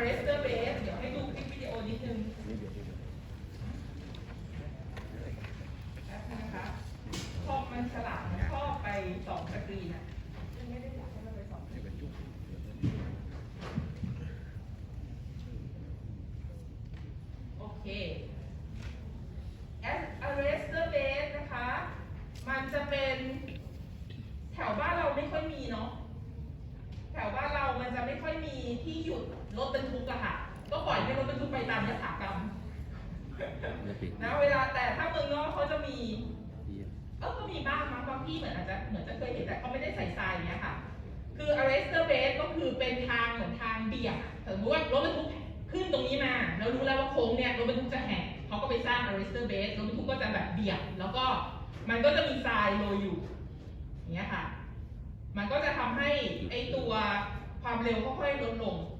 arrestor base เดี๋ยวให้ดูคลิปวิดีโอนิดนึงแป๊บนึงนะคะพอมันฉลาดมันชอบไปสองสกรีนอะไม่ได้อยากให้เราไปสองสกรีนโอเค as arrestor base นะคะ มันจะเป็นแถวบ้านเราไม่ค่อยมีเนาะ แถวบ้านเรามันจะไม่ค่อยมีที่หยุ ดรถบรรทุกอะค่ะ ก็ปล่อยให้รถบรรทุกไปตามยถากรรมนะเวลาแต่ถ้าเมืองนอกเขาจะมีเออก็มีบ้างมั้งบางที่เหมือนอาจจะเหมือนจะเคยเห็นแต่เขาไม่ได้ใส่ทรายอย่างเนี้ยค่ะ คือ arrestor base ก็คือเป็นทางเหมือนทางเบี่ยงอะสมมติว่ารถบรรทุกขึ้นตรงนี้มาแล้วรู้แล้วว่าโค้งเนี่ยรถบรรทุกจะแหกเขาก็ไปสร้าง arrestor base รถบรรทุกก็จะแบบเบี่ยงแล้วก็มันก็จะมีทรายโรยอยู่อย่างเงี้ยค่ะ มันก็จะทำให้ไอตัวความเร็วค่อยๆลดลงนะคะค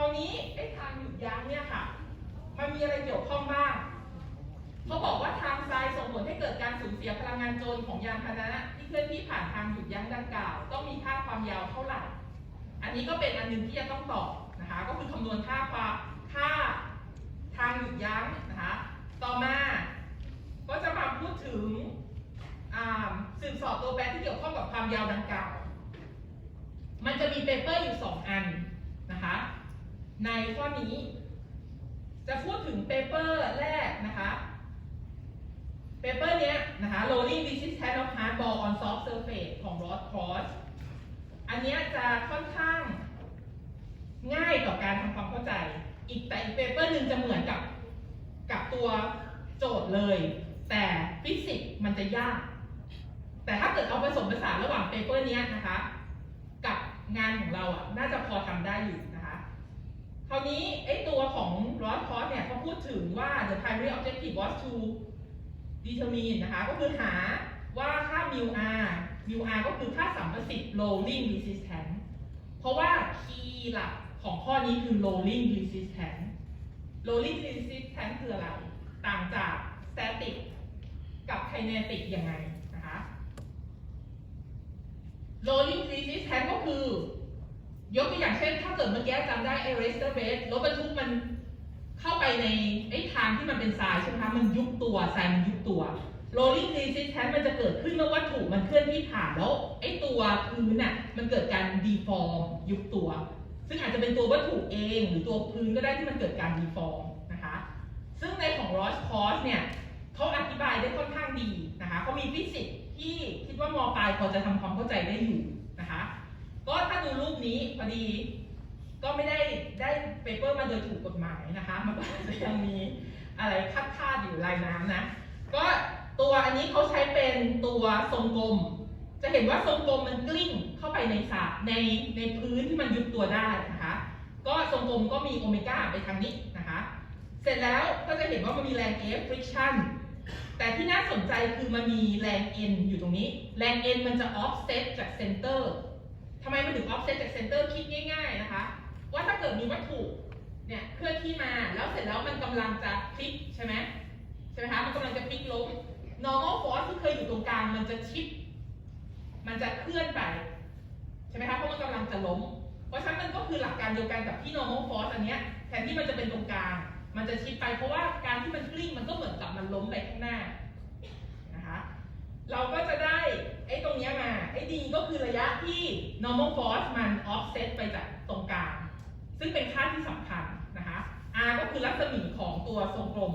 ราวนี้ไอ้ทางหยุดยั้งเนี่ยค่ะ มันมีอะไรเกี่ยวข้องบ้างเขาบอกว่าทางทรายส่งผลให้เกิดการสูญเสียพลังงานโจรของยานพาหนะ ที่เคลื่อนที่ผ่านทางหยุดยั้งดังกล่าว ต้องมีค่าความยาวเท่าไหร่ อันนี้ก็เป็นอันหนึ่งที่จะต้องตอบนะคะ ก็คือคำนวณค่าความค่าทางหยุดยั้งนะคะ ต่อมาก็จะมาพูดถึงอ่าสืบสอบตัวแปรที่เกี่ยวข้องกับความยาวดังกล่าว มันจะมีเปเปอร์อยู่สองอัน ในข้อนี้ จะพูดถึงเปเปอร์แรกนะคะเปเปอร์เนี้ยนะคะ Rolling Resistance of Hard Ball on Soft Surface ของ Ross Cross อันเนี้ยจะค่อนข้างง่ายต่อการทำความเข้าใจ อีกแต่อีกเปเปอร์หนึ่งจะเหมือนกับกับตัวโจทย์เลย แต่ฟิสิกส์มันจะยาก แต่ถ้าเกิดเอาผสมผสานระหว่างเปเปอร์เนี้ยนะคะ กับงานของเราอะน่าจะพอทำได้อยู่นะ คราวนี้ไอ้ตัวของ Ross Cross เนี่ยเขาพูดถึงว่า the primary objective was to determine นะคะ ก็คือหาว่าค่า mu r mu r ก็คือค่าสัมประสิทธิ์ rolling resistance เพราะว่าคีย์หลักของข้อนี้คือ rolling resistance rolling resistance คืออะไร ต่างจาก static กับ kinetic ยังไงนะคะ rolling resistance ก็คือ ยกตัวอย่างเช่น ถ้าเกิดเมื่อกี้จำได้ arrestor base รถบรรทุกมันเข้าไปในไอ้ทางที่มันเป็นทรายใช่ไหมคะ มันยุบตัวทรายมันยุบตัว rolling resistance มันจะเกิดขึ้นเมื่อวัตถุมันเคลื่อนที่ผ่านแล้วไอ้ตัวพื้นน่ะมันเกิดการ deform ยุบตัว ซึ่งอาจจะเป็นตัววัตถุเองหรือตัวพื้นก็ได้ที่มันเกิดการ deform นะคะ ซึ่งในของ Ross Cross เนี่ยเขาอธิบายได้ค่อนข้างดีนะคะเขามีฟิสิกส์ที่คิดว่ามปลายพอจะทำความเข้าใจได้อยู่นะคะ ก็ถ้าดูรูปนี้พอดี ก็ไม่ได้ได้เปเปอร์มาโดยถูกกฎหมายนะคะ มันก็จะยังมีอะไรคาดคาดอยู่ลายน้ำนะ ก็ตัวอันนี้เขาใช้เป็นตัวทรงกลม จะเห็นว่าทรงกลมมันกลิ้งเข้าไปในสระในในพื้นที่มันยุบตัวได้นะคะ ก็ทรงกลมก็มีโอเมก้าไปทางนี้นะคะ เสร็จแล้วก็จะเห็นว่ามันมีแรง F friction แต่ที่น่าสนใจคือมันมีแรง N อยู่ตรงนี้ แรง N มันจะ offset จาก center ทำไมมันถึง offset จาก center คิดง่าย ๆนะคะ ว่าถ้าเกิดมีวัตถุเนี่ยเคลื่อนที่มาแล้วเสร็จแล้วมันกำลังจะพลิกใช่ไหมใช่ไหมคะมันกำลังจะพลิกล้ม normal force ที่เคยอยู่ตรงกลางมันจะชิปมันจะเคลื่อนไปใช่ไหมคะเพราะมันกำลังจะล้ม เพราะฉะนั้นมันก็คือหลักการเดียวกันกับที่ normal force อันเนี้ยแทนที่มันจะเป็นตรงกลาง มันจะชิปไปเพราะว่าการที่มันกลิ้งมันก็เหมือนกับมันล้มไปข้างหน้า เราก็จะได้ไอ้ตรงนี้มา ไอ้ d ก็คือระยะที่ normal force มัน offset ไปจากตรงกลาง ซึ่งเป็นค่าที่สำคัญนะคะ r ก็คือรัศมีของตัวทรงกลม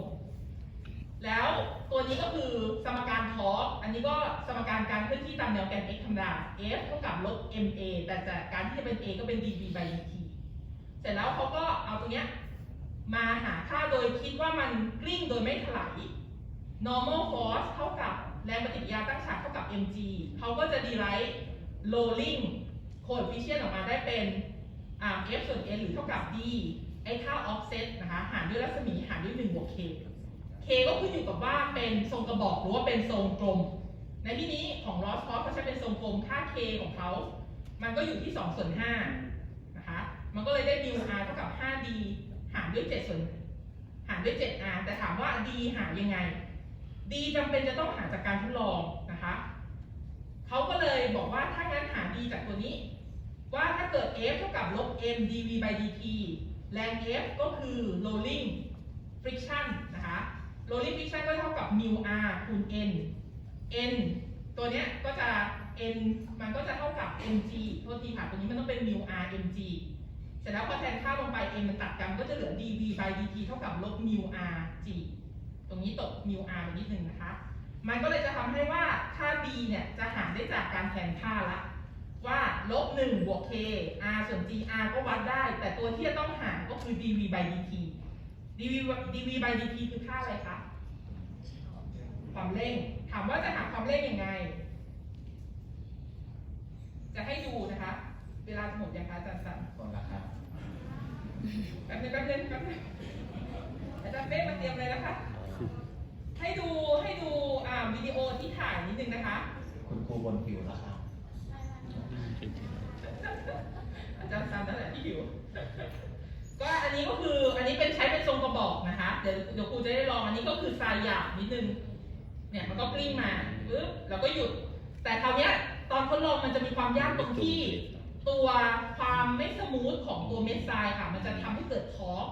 แล้วตัวนี้ก็คือสมการทอร์กอันนี้ก็สมการการเคลื่อนที่ตามแนวแกน x ธรรมดา f เท่ากับลบ ma แต่จากการที่จะเป็น a ก็เป็น dv by dt เสร็จแล้วเขาก็เอาตรงเนี้ยมาหาค่าโดยคิดว่ามันกลิ้งโดยไม่ถลาย normal force เท่ากับ แรงปฏิกิริยาตั้งฉากเท่ากับ mg เขาก็จะ derive rolling coefficient ออกมาได้เป็น f ส่วน n หรือเท่ากับ d ไอ้ค่า offset นะคะหารด้วยรัศมีหารด้วย1บวก k k ก็ขึ้นอยู่กับว่าเป็นทรงกระบอกหรือว่าเป็นทรงกลม ในที่นี้ของ Ross Cross เขาใช้เป็นทรงกลมค่า k ของเขา มันก็อยู่ที่ 2 ส่วน5นะคะ มันก็เลยได้ mu r เท่ากับ 5d หารด้วย7ส่วนหารด้วย 7r แต่ถามว่า d หายังไง d จำเป็นจะต้องหาจากการทดลองนะคะเขาก็เลยบอกว่าถ้างั้นหา d จากตัวนี้ ว่าถ้าเกิด F เท่ากับลบ m dv by dt แรง F ก็คือ rolling friction นะคะ rolling friction ก็เท่ากับ mu r คูณ n n ตัวเนี้ยก็จะ n มันก็จะเท่ากับ mg โทษทีค่ะตัวนี้มันต้องเป็น mu r mg เสร็จแล้วพอแทนค่าลงไป m มันตัดกันก็จะเหลือ dv by dt เท่ากับลบ mu r g ตรงนี้ตก mu r ไปนิดนึงนะคะ มันก็เลยจะทำให้ว่าค่า b เนี่ยจะหารได้จากการแทนค่าละว่าลบ1บวก k r ส่วน g r ก็วัดได้ แต่ตัวที่จะต้องหารก็คือ dv by dt dv dv by dt คือค่าอะไรคะ ความเร่ง ถามว่าจะหาความเร่งยังไง จะให้ดูนะคะ เวลาจะหมดยังคะอาจารย์สันก่อนละครับแป๊บนึงแป๊บนึงแป๊บนึงอาจารย์เป้มาเตรียมเลยนะคะ ให้ดูให้ดูอ่าวิดีโอที่ถ่ายนิดนึงนะคะ คุณครูบนผิวแล้วครับอาจารย์ซันนั่นแหละที่อยู่ก็อันนี้ก็คืออันนี้เป็นใช้เป็นทรงกระบอกนะคะ เดี๋ยวเดี๋ยวครูจะได้ลองอันนี้ก็คือทรายหยาบนิดนึง เนี่ยมันก็กลิ้งมาปึ๊บแล้วก็หยุด แต่คราวเนี้ยตอนทดลองมันจะมีความยากตรงที่ ตัวความไม่สมูทของตัวเม็ดทรายค่ะ มันจะทำให้เกิดทอร์ก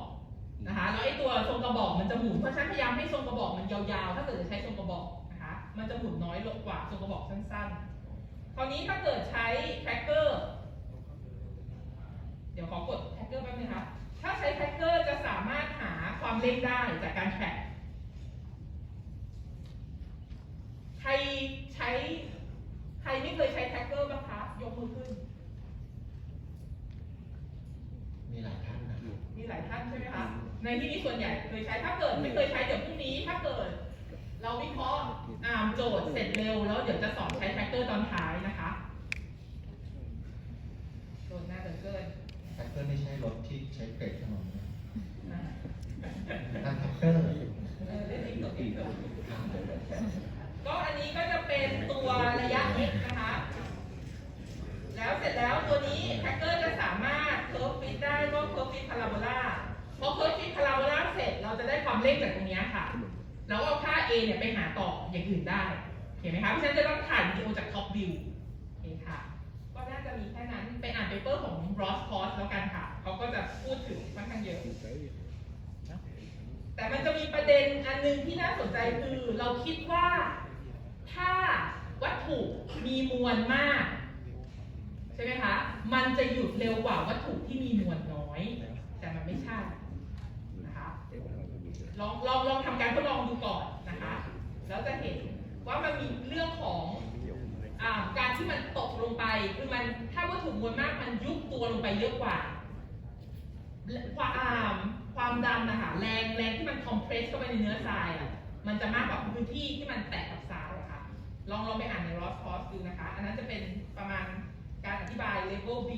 นะคะแล้วไอ้ตัวทรงกระบอก มันจะหมุนเพราะฉะนั้นพยายามให้ทรงกระบอกมันยาวๆ ถ้าเกิดใช้ทรงกระบอกนะคะ มันจะหมุนน้อยลงกว่าทรงกระบอกสั้นๆ คราวนี้ถ้าเกิดใช้แท็กเกอร์ เดี๋ยวขอกดแท็กเกอร์แป๊บนึงคะถ้าใช้แท็กเกอร์จะสามารถหาความเร่งได้จากการแท็กใครใช้ ใครไม่เคยใช้แท็กเกอร์บ้างคะ ยกมือขึ้น มีหลายท่านนะครับ มีหลายท่านใช่ไหมคะ ใน ที่นี้ส่วนใหญ่เคยใช้ถ้าเกิดไม่เคยใช้เดี๋ยวพรุ่งนี้ถ้าเกิด เราวิเคราะห์อ่านโจทย์เสร็จเร็วแล้วเดี๋ยวจะสอนใช้แท็กเกอร์ตอนท้ายนะคะโจทย์หน้าเกินเกินแท็กเตอร์ไม่ใช่รถที่ใช้เกรดถนนนะอ่านั่นแท็กเตอร์เออเล่นอีกตัวอีกตัวก็อันนี้ก็จะเป็นตัวระยะ x นะคะ แล้วเสร็จแล้ว ความเร่จากตรงนี้ค่ะ แล้วเอาค่า a เนี่ยไปหาต่ออย่างอื่นได้ เห็นไหมคะเพราะฉะนั้นจะต้องถ่ายวิดีโอจากท็อปวิวโอเคค่ะ ก็น่าจะมีแค่นั้นไปอ่านเปเปอร์ของ Ross c o s แล้วกันค่ะ เขาก็จะพูดถึงค่อนข้างเยอะ แต่มันจะมีประเด็นอันหนึงที่น่าสนใจคือเราคิดว่าถ้าวัตถุมีมวลมาก ใช่ไหมคะ มันจะหยุดเร็วกว่าวัตถุที่มีมวลน้อย แต่มันไม่ใช่ ลองลองลองทำการทดลองดูก่อนนะคะ แล้วจะเห็นว่ามันมีเรื่องของอการที่มันตกลงไปคือมันถ้าวัตถุมวลมากมันยุบตัวลงไปเยอะกว่า ความอ่าความดันนะคะแรงแรงที่มันคอมเพรสเข้าไปในเนื้อทรายอะมันจะมากกว่าพื้นที่ที่มันแตกกับทรายอะค่ะลองลองไปอ่านใน Ross Cost ดูนะคะ อันนั้นจะเป็นประมาณการอธิบาย level B